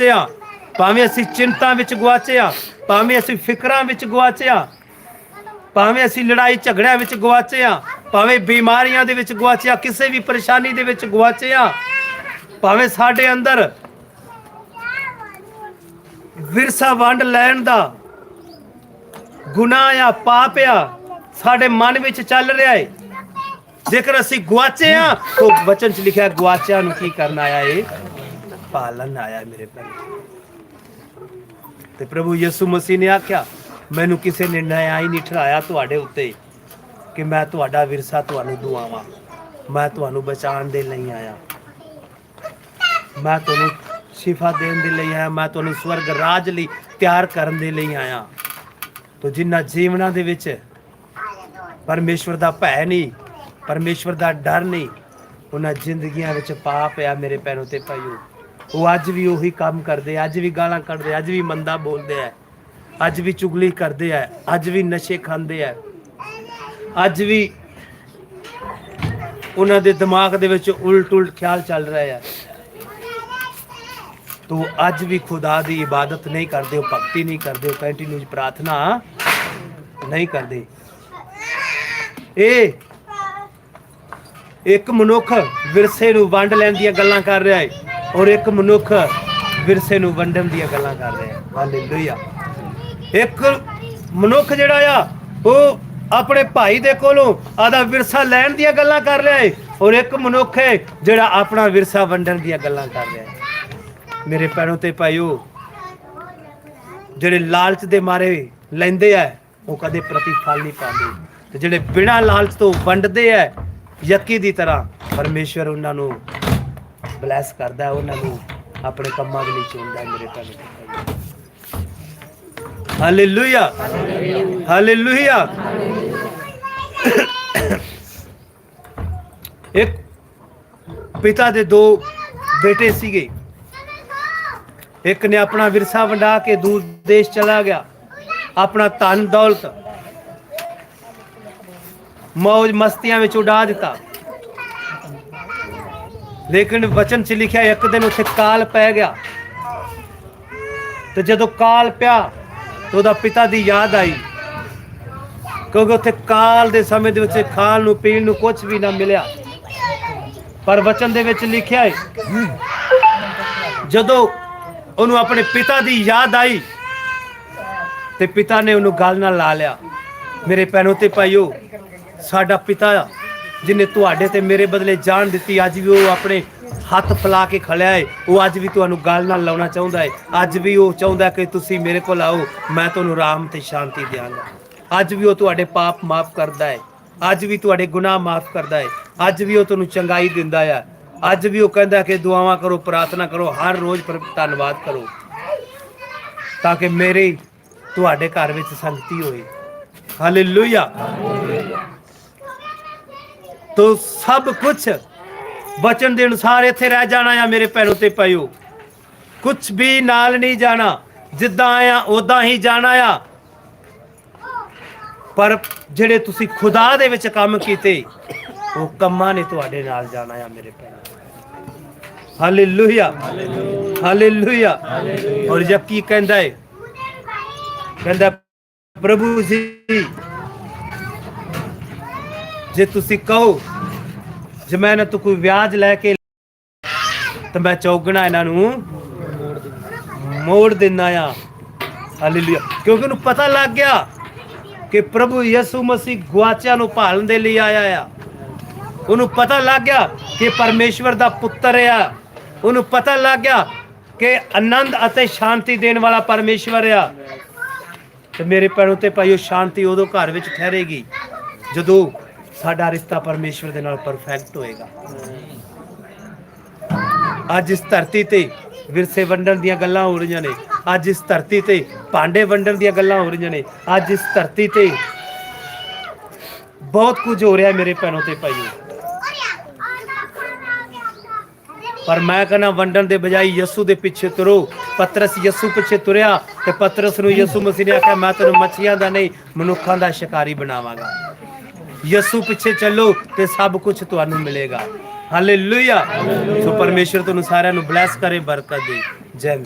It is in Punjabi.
ਗਵਾਚੇ ਆ ਭਾਵੇਂ ਅਸੀਂ ਚਿੰਤਾ ਵਿੱਚ ਗਵਾਚੇ ਆ ਭਾਵੇਂ ਅਸੀਂ ਫਿਕਰਾਂ ਵਿੱਚ ਗਵਾਚੇ ਆ ਭਾਵੇਂ ਅਸੀਂ ਲੜਾਈ ਝਗੜਿਆਂ ਵਿੱਚ ਗਵਾਚੇ ਆ ਭਾਵੇਂ ਬਿਮਾਰੀਆਂ ਦੇ ਵਿੱਚ ਗਵਾਚੇ ਆ ਕਿਸੇ ਵੀ ਪਰੇਸ਼ਾਨੀ ਦੇ ਵਿੱਚ ਗਵਾਚੇ ਆ ਭਾਵੇਂ ਸਾਡੇ ਅੰਦਰ ਵਿਰਸਾ ਵੰਡ ਲੈਣ ਦਾ ਗੁਨਾਹ ਆ, ਪਾਪ ਆ, ਸਾਡੇ ਮਨ ਵਿੱਚ ਚੱਲ ਰਿਹਾ ਏ। ਜੇਕਰ ਅਸੀਂ ਗਵਾਚੇ ਆ, ਤਾਂ ਵਚਨ ਚ ਲਿਖਿਆ ਗਵਾਚਿਆਂ ਨੂੰ ਕੀ ਕਰਨਾ ਆਇਆ ਏ? ਪਾਲਣ ਆਇਆ ਮੇਰੇ ਭੈਣ ਤੇ ਪ੍ਰਭੂ ਯਿਸੂ ਮਸੀਹ ਨੇ ਆਖਿਆ, ਮੈਨੂੰ ਕਿਸੇ ਨੇ ਨਿਆਂ ਹੀ ਨਹੀਂ ਠਹਿਰਾਇਆ ਤੁਹਾਡੇ ਉੱਤੇ ਕਿ ਮੈਂ ਤੁਹਾਡਾ ਵਿਰਸਾ ਤੁਹਾਨੂੰ ਦੁਆਵਾਂ। ਮੈਂ ਤੁਹਾਨੂੰ ਬਚਾਉਣ ਦੇ ਲਈ ਆਇਆ। ਮੈਂ ਤੁਹਾਨੂੰ ਸ਼ਿਫਾ ਦੇਣ ਦੇ ਲਈ ਆਇਆ। ਮੈਂ ਤੁਹਾਨੂੰ ਸਵਰਗ ਰਾਜ ਲਈ ਤਿਆਰ ਕਰਨ ਦੇ ਲਈ ਆਇਆ। ਤੋ ਜਿੰਨਾ ਜੀਵਨਾਂ ਦੇ ਵਿੱਚ ਪਰਮੇਸ਼ਵਰ ਦਾ ਭੈ ਨਹੀਂ, ਪਰਮੇਸ਼ਵਰ ਦਾ ਡਰ ਨਹੀਂ, ਉਹਨਾਂ ਜ਼ਿੰਦਗੀਆਂ ਵਿੱਚ ਪਾਪ ਆ ਮੇਰੇ ਪੈਰੋਂ ਤੇ ਪਾਇਓ ਉਹ ਅੱਜ ਵੀ ਉਹੀ ਕੰਮ ਕਰਦੇ ਆ, ਅੱਜ ਵੀ ਗਾਲਾਂ ਕੱਢਦੇ ਅੱਜ ਵੀ ਮੰਦਾ ਬੋਲਦੇ ਆ ਅੱਜ ਵੀ ਚੁਗਲੀ ਕਰਦੇ ਆ ਅੱਜ ਵੀ ਨਸ਼ੇ ਖਾਂਦੇ ਆ ਅੱਜ ਵੀ ਉਹਨਾਂ ਦੇ ਦਿਮਾਗ ਦੇ ਵਿੱਚ ਉਲਟ ਉਲਟ ਖਿਆਲ ਚੱਲ ਰਿਹਾ ਹੈ ਤੋ ਅੱਜ ਵੀ ਖੁਦਾ ਦੀ ਇਬਾਦਤ ਨਹੀਂ ਕਰਦੇ ਹੋ ਭਗਤੀ ਨਹੀਂ ਕਰਦੇ ਹੋ ਕੰਟੀਨਿਊਸ ਪ੍ਰਾਰਥਨਾ ਨਹੀਂ ਕਰਦੇ। ਇਹ ਇੱਕ ਮਨੁੱਖ ਵਿਰਸੇ ਨੂੰ ਵੰਡ ਲੈਣ ਦੀਆਂ ਗੱਲਾਂ ਕਰ ਰਿਹਾ ਹੈ ਔਰ ਇੱਕ ਮਨੁੱਖ ਵਿਰਸੇ ਨੂੰ ਵੰਡਣ ਦੀਆਂ ਗੱਲਾਂ ਕਰ ਰਿਹਾ ਹੈ। ਹਾਲੇਲੂਇਆ। ਇੱਕ ਮਨੁੱਖ ਜਿਹੜਾ ਆ, ਉਹ ਆਪਣੇ ਭਾਈ ਦੇ ਕੋਲੋਂ ਆਦਾ ਵਿਰਸਾ ਲੈਣ ਦੀਆਂ ਗੱਲਾਂ ਕਰ ਰਿਹਾ ਹੈ ਔਰ ਇੱਕ ਮਨੁੱਖ ਹੈ ਜਿਹੜਾ ਆਪਣਾ ਵਿਰਸਾ ਵੰਡਣ ਦੀਆਂ ਗੱਲਾਂ ਕਰ ਰਿਹਾ ਹੈ। ਮੇਰੇ ਪੈਰੋਂ ਤੇ ਪਾਇਓ ਜਿਹੜੇ ਲਾਲਚ ਦੇ ਮਾਰੇ ਲੈਂਦੇ ਆ, ਉਹ ਕਦੇ ਪ੍ਰਤੀਫਲ ਨਹੀਂ ਪਾਉਂਦੇ। ਤੇ ਜਿਹੜੇ ਬਿਨਾਂ ਲਾਲਚ ਤੋਂ ਵੰਡਦੇ ਆ, ਯਕੀ ਦੀ ਤਰ੍ਹਾਂ ਪਰਮੇਸ਼ਵਰ ਉਹਨਾਂ ਨੂੰ ਬਲੈਸ ਕਰਦਾ ਉਹਨਾਂ ਨੂੰ, ਆਪਣੇ ਕੰਮਾਂ ਦੇ ਲਈ ਚੁਣਦਾ ਮੇਰੇ ਪੈਰੋਂ ਹਾਲੇਲੂਇਆ ਹਾਲੇਲੂਇਆ ਇੱਕ ਪਿਤਾ ਦੇ ਦੋ ਬੇਟੇ ਸੀਗੇ। ਇੱਕ ਨੇ ਆਪਣਾ ਵਿਰਸਾ ਵੰਡਾ ਕੇ ਦੂਰ ਦੇਸ਼ ਚਲਾ ਗਿਆ। ਆਪਣਾ ਧਨ ਦੌਲਤ ਮौज ਮਸਤੀਆਂ ਵਿੱਚ ਉਡਾ ਦਿੱਤਾ। ਲੇਕਿਨ ਵਚਨ 'ਚ ਲਿਖਿਆ ਇੱਕ ਦਿਨ ਉੱਥੇ ਕਾਲ ਪੈ ਗਿਆ। ਤੇ ਜਦੋਂ ਕਾਲ ਪਿਆ ਤੇ ਉਹਦਾ ਪਿਤਾ ਦੀ ਯਾਦ ਆਈ। ਕਿਉਂਕਿ ਉੱਥੇ ਕਾਲ ਦੇ ਸਮੇਂ ਦੇ ਵਿੱਚ ਖਾਣ ਨੂੰ, ਪੀਣ ਨੂੰ ਕੁਝ ਵੀ ਨਾ ਮਿਲਿਆ। ਪਰ ਵਚਨ ਦੇ ਵਿੱਚ ਲਿਖਿਆ ਹੈ ਜਦੋਂ ਉਹਨੂੰ ਆਪਣੇ ਪਿਤਾ ਦੀ ਯਾਦ ਆਈ ਤੇ ਪਿਤਾ ਨੇ ਉਹਨੂੰ ਗੱਲ ਨਾਲ ਲਾ ਲਿਆ। ਮੇਰੇ ਪੈਰੋਂ ਤੇ ਪਾਇਓ ਸਾਡਾ ਪਿਤਾ ਆ ਜਿਨੇ ਤੁਹਾਡੇ ਤੇ ਮੇਰੇ ਬਦਲੇ ਜਾਨ ਦਿੱਤੀ, ਅੱਜ ਵੀ ਉਹ ਆਪਣੇ ਹੱਥ ਫਲਾ ਕੇ ਖੜਿਆ ਹੈ ਉਹ ਅੱਜ ਵੀ ਤੁਹਾਨੂੰ ਗੱਲ ਨਾਲ ਲਾਉਣਾ ਚਾਹੁੰਦਾ ਹੈ ਅੱਜ ਵੀ ਉਹ ਚਾਹੁੰਦਾ ਕਿ ਤੁਸੀਂ ਮੇਰੇ ਕੋਲ ਆਓ, ਮੈਂ ਤੁਹਾਨੂੰ ਆਰਾਮ ਤੇ ਸ਼ਾਂਤੀ ਦਿਆਂਗਾ। ਅੱਜ ਵੀ ਉਹ ਤੁਹਾਡੇ ਪਾਪ ਮਾਫ ਕਰਦਾ ਹੈ ਅੱਜ ਵੀ ਤੁਹਾਡੇ ਗੁਨਾਹ ਮਾਫ ਕਰਦਾ ਹੈ ਅੱਜ ਵੀ ਉਹ ਤੁਹਾਨੂੰ ਚੰਗਾਈ ਦਿੰਦਾ ਹੈ ਅੱਜ ਵੀ ਉਹ ਕਹਿੰਦਾ ਕਿ ਦੁਆਵਾਂ ਕਰੋ, ਪ੍ਰਾਰਥਨਾ ਕਰੋ, ਹਰ ਰੋਜ਼ ਪਰ ਧੰਨਵਾਦ ਕਰੋ। ਤਾਂ ਕਿ ਮੇਰੇ ਤੁਹਾਡੇ ਘਰ ਵਿੱਚ ਸੰਗਤੀ ਹੋਏ। ਹਾਲੇਲੂਇਆ ਤੋ ਸਭ ਕੁਝ ਬਚਨ ਦੇ ਅਨੁਸਾਰ ਇੱਥੇ ਰਹਿ ਜਾਣਾ ਆ ਮੇਰੇ ਪੈਰੋਂ ਤੇ ਪਾਇਓ। ਕੁਝ ਵੀ ਨਾਲ ਨਹੀਂ ਜਾਣਾ ਜਿੱਦਾਂ ਆਇਆ ਉਦਾਂ ਹੀ ਜਾਣਾ ਆ। ਪਰ ਜਿਹੜੇ ਤੁਸੀਂ ਖੁਦਾ ਦੇ ਵਿੱਚ ਕੰਮ ਕੀਤੇ ਉਹ ਕੰਮਾਂ ਨੇ ਤੁਹਾਡੇ ਨਾਲ ਜਾਣਾ ਆ ਮੇਰੇ ਪੈਰੋਂ ਹਾਲੇਲੂਇਆ ਹਾਲੇਲੂਇਆ ਔਰ ਜਬਕਿ ਕਹਿੰਦਾ ਹੈ ਕਹਿੰਦਾ ਪ੍ਰਭੂ ਜੀ ਜੇ ਤੁਸੀਂ ਕਹੋ, ਜੇ ਮੈਂ ਇਹਨਾਂ ਤੋਂ ਕੋਈ ਵਿਆਜ ਲੈ ਕੇ ਤਾਂ ਮੈਂ ਚੌਗਣਾ ਇਹਨਾਂ ਨੂੰ ਮੋੜ ਦਿੰਦਾ ਆ ਹਾਲੇਲੂਇਆ ਕਿਉਂਕਿ ਉਹਨੂੰ ਪਤਾ ਲੱਗ ਗਿਆ ਕਿ ਪ੍ਰਭੂ ਯਿਸੂ ਮਸੀਹ ਗਵਾਚਿਆਂ ਨੂੰ ਭਾਲਣ ਦੇ ਲਈ ਆਇਆ ਆ। ਉਹਨੂੰ ਪਤਾ ਲੱਗ ਗਿਆ ਕਿ ਪਰਮੇਸ਼ਵਰ ਦਾ ਪੁੱਤਰ ਆ। ਉਹਨੂੰ ਪਤਾ ਲੱਗ ਗਿਆ ਕਿ ਆਨੰਦ ਅਤੇ ਸ਼ਾਂਤੀ ਦੇਣ ਵਾਲਾ ਪਰਮੇਸ਼ਵਰ ਆ। ਤੇ ਮੇਰੇ ਪੈਰੋਂ ਤੇ ਭਾਈ ਉਹ ਸ਼ਾਂਤੀ ਉਦੋਂ ਘਰ ਵਿੱਚ ਠਹਿਰੇਗੀ, ਜਦੋਂ ਸਾਡਾ ਰਿਸ਼ਤਾ ਪਰਮੇਸ਼ਵਰ ਦੇ ਨਾਲ ਪਰਫੈਕਟ ਹੋਏਗਾ। ਅੱਜ ਇਸ ਧਰਤੀ ਤੇ ਵਿਰਸੇ ਵੰਡਣ ਦੀਆਂ ਗੱਲਾਂ ਹੋ ਰਹੀਆਂ ਨੇ। ਅੱਜ ਇਸ ਧਰਤੀ ਤੇ ਭਾਂਡੇ ਵੰਡਣ ਦੀਆਂ ਗੱਲਾਂ ਹੋ ਰਹੀਆਂ ਨੇ। ਅੱਜ ਇਸ ਧਰਤੀ ਤੇ ਬਹੁਤ ਕੁਝ ਹੋ ਰਿਹਾ ਮੇਰੇ ਪੈਰੋਂ ਤੇ ਭਾਈਓ। ਪਰ ਮੈਂ ਕਹਿੰਦਾ ਵੰਡਣ ਦੇ ਬਜਾਏ ਯਸੂ ਦੇ ਪਿੱਛੇ ਤੁਰੋ। ਪਤਰਸ ਯਸੂ ਪਿੱਛੇ ਤੁਰਿਆ ਤੇ ਪਤਰਸ ਨੂੰ ਯਸੂ ਮਸੀਹ ਨੇ ਆਖਿਆ, ਮੈਂ ਤੈਨੂੰ ਮੱਛੀਆਂ ਦਾ ਨਹੀਂ, ਮਨੁੱਖਾਂ ਦਾ ਸ਼ਿਕਾਰੀ ਬਣਾਵਾਂਗਾ। ਯਸੂ ਪਿੱਛੇ ਚੱਲੋ ਤੇ ਸਭ ਕੁਝ ਤੁਹਾਨੂੰ ਮਿਲੇਗਾ। ਹਾਲੇਲੂਇਆ ਸੋ ਪਰਮੇਸ਼ਰ ਤੁਹਾਨੂੰ ਸਾਰਿਆਂ ਨੂੰ ਬਲੈਸ ਕਰੇ, ਬਰਕਤ ਦੇ। ਜੈ